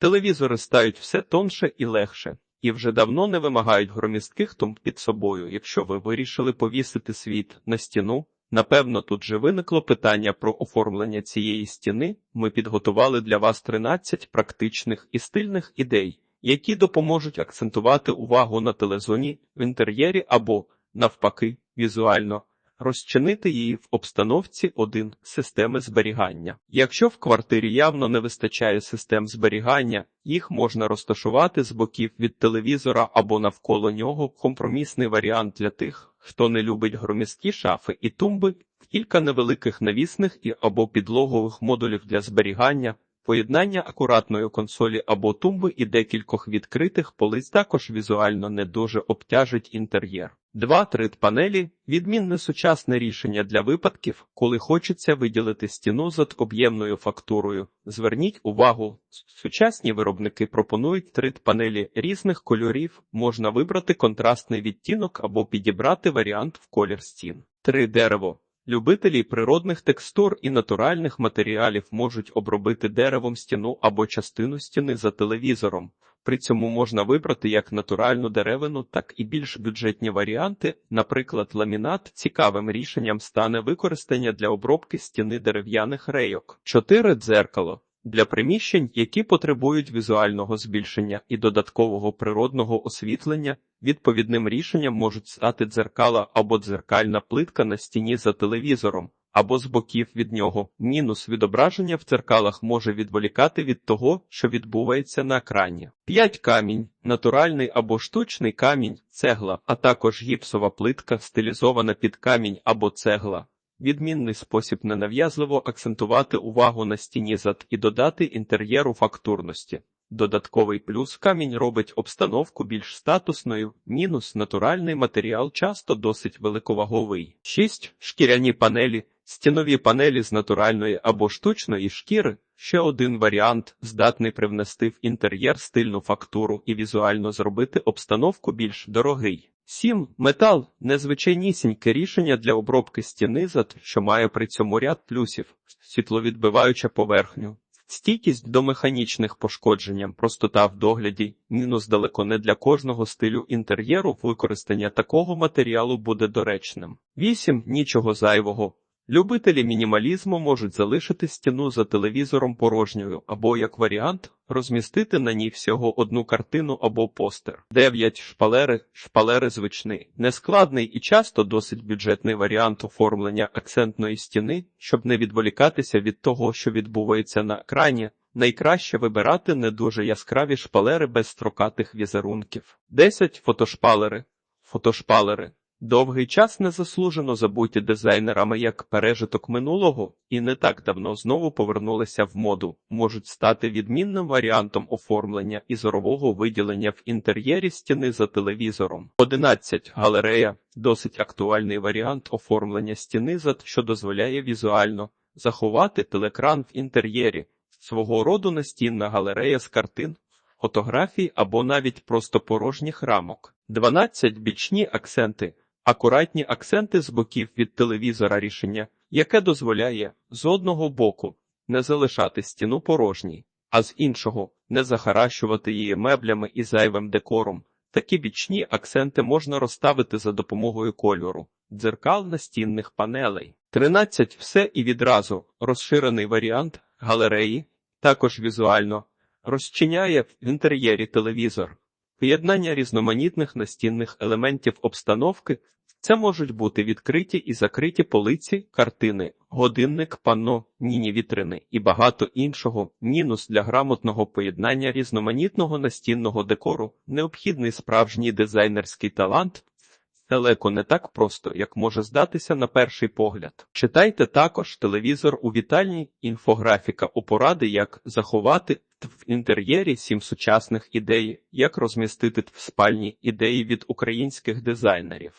Телевізори стають все тонше і легше, і вже давно не вимагають громістких тумб під собою. Якщо ви вирішили повісити світ на стіну, напевно, тут же виникло питання про оформлення цієї стіни. Ми підготували для вас 13 практичних і стильних ідей, які допоможуть акцентувати увагу на телезоні в інтер'єрі або, навпаки, візуально. Розчинити її в обстановці 1. системи зберігання. Якщо в квартирі явно не вистачає систем зберігання, їх можна розташувати з боків від телевізора або навколо нього компромісний варіант для тих, хто не любить громісткі шафи і тумби, кілька невеликих навісних і або підлогових модулів для зберігання. Поєднання акуратної консолі або тумби і декількох відкритих полиць також візуально не дуже обтяжить інтер'єр. Два трит панелі відмінне сучасне рішення для випадків, коли хочеться виділити стіну з об'ємною фактурою. Зверніть увагу, сучасні виробники пропонують трит панелі різних кольорів, можна вибрати контрастний відтінок або підібрати варіант в колір стін. Три дерево. Любителі природних текстур і натуральних матеріалів можуть обробити деревом стіну або частину стіни за телевізором. При цьому можна вибрати як натуральну деревину, так і більш бюджетні варіанти. Наприклад, ламінат цікавим рішенням стане використання для обробки стіни дерев'яних рейок. 4. дзеркало. Для приміщень, які потребують візуального збільшення і додаткового природного освітлення, відповідним рішенням можуть стати дзеркала або дзеркальна плитка на стіні за телевізором, або з боків від нього. Мінус відображення в дзеркалах може відволікати від того, що відбувається на екрані. 5. камінь, натуральний або штучний камінь, цегла, а також гіпсова плитка, стилізована під камінь або цегла. Відмінний спосіб ненав'язливо акцентувати увагу на стіні зад і додати інтер'єру фактурності. Додатковий плюс камінь робить обстановку більш статусною, мінус натуральний матеріал часто досить великоваговий. 6. Шкіряні панелі, стінові панелі з натуральної або штучної шкіри. Ще один варіант, здатний привнести в інтер'єр стильну фактуру і візуально зробити обстановку більш дорогий. 7. Метал незвичайнісіньке рішення для обробки стіни зад, що має при цьому ряд плюсів, світловідбиваюча поверхню. Стійкість до механічних пошкодженням, простота в догляді, мінус далеко не для кожного стилю інтер'єру використання такого матеріалу буде доречним. 8. Нічого зайвого. Любителі мінімалізму можуть залишити стіну за телевізором порожньою або, як варіант, розмістити на ній всього одну картину або постер. 9. Шпалери. Шпалери звичний, нескладний і часто досить бюджетний варіант оформлення акцентної стіни, щоб не відволікатися від того, що відбувається на екрані. Найкраще вибирати не дуже яскраві шпалери без строкатих візерунків. 10. Фотошпалери. Фотошпалери. Довгий час незаслужено забуті дизайнерами як пережиток минулого і не так давно знову повернулися в моду, можуть стати відмінним варіантом оформлення і зорового виділення в інтер'єрі стіни за телевізором. 11. галерея досить актуальний варіант оформлення стіни зад, що дозволяє візуально заховати телекран в інтер'єрі, свого роду настінна галерея з картин, фотографій або навіть просто порожніх рамок. 12. бічні акценти. Акуратні акценти з боків від телевізора рішення, яке дозволяє з одного боку не залишати стіну порожній, а з іншого не захаращувати її меблями і зайвим декором. Такі бічні акценти можна розставити за допомогою кольору, дзеркал настінних панелей. 13. все і відразу розширений варіант галереї, також візуально розчиняє в інтер'єрі телевізор. Поєднання різноманітних настінних елементів обстановки це можуть бути відкриті і закриті полиці, картини, годинник, панно, ніні вітрини і багато іншого. Мінус для грамотного поєднання різноманітного настінного декору, необхідний справжній дизайнерський талант. Далеко не так просто, як може здатися на перший погляд. Читайте також телевізор у вітальні, інфографіка у поради, як заховати в інтер'єрі сім сучасних ідей, як розмістити в спальні ідеї від українських дизайнерів.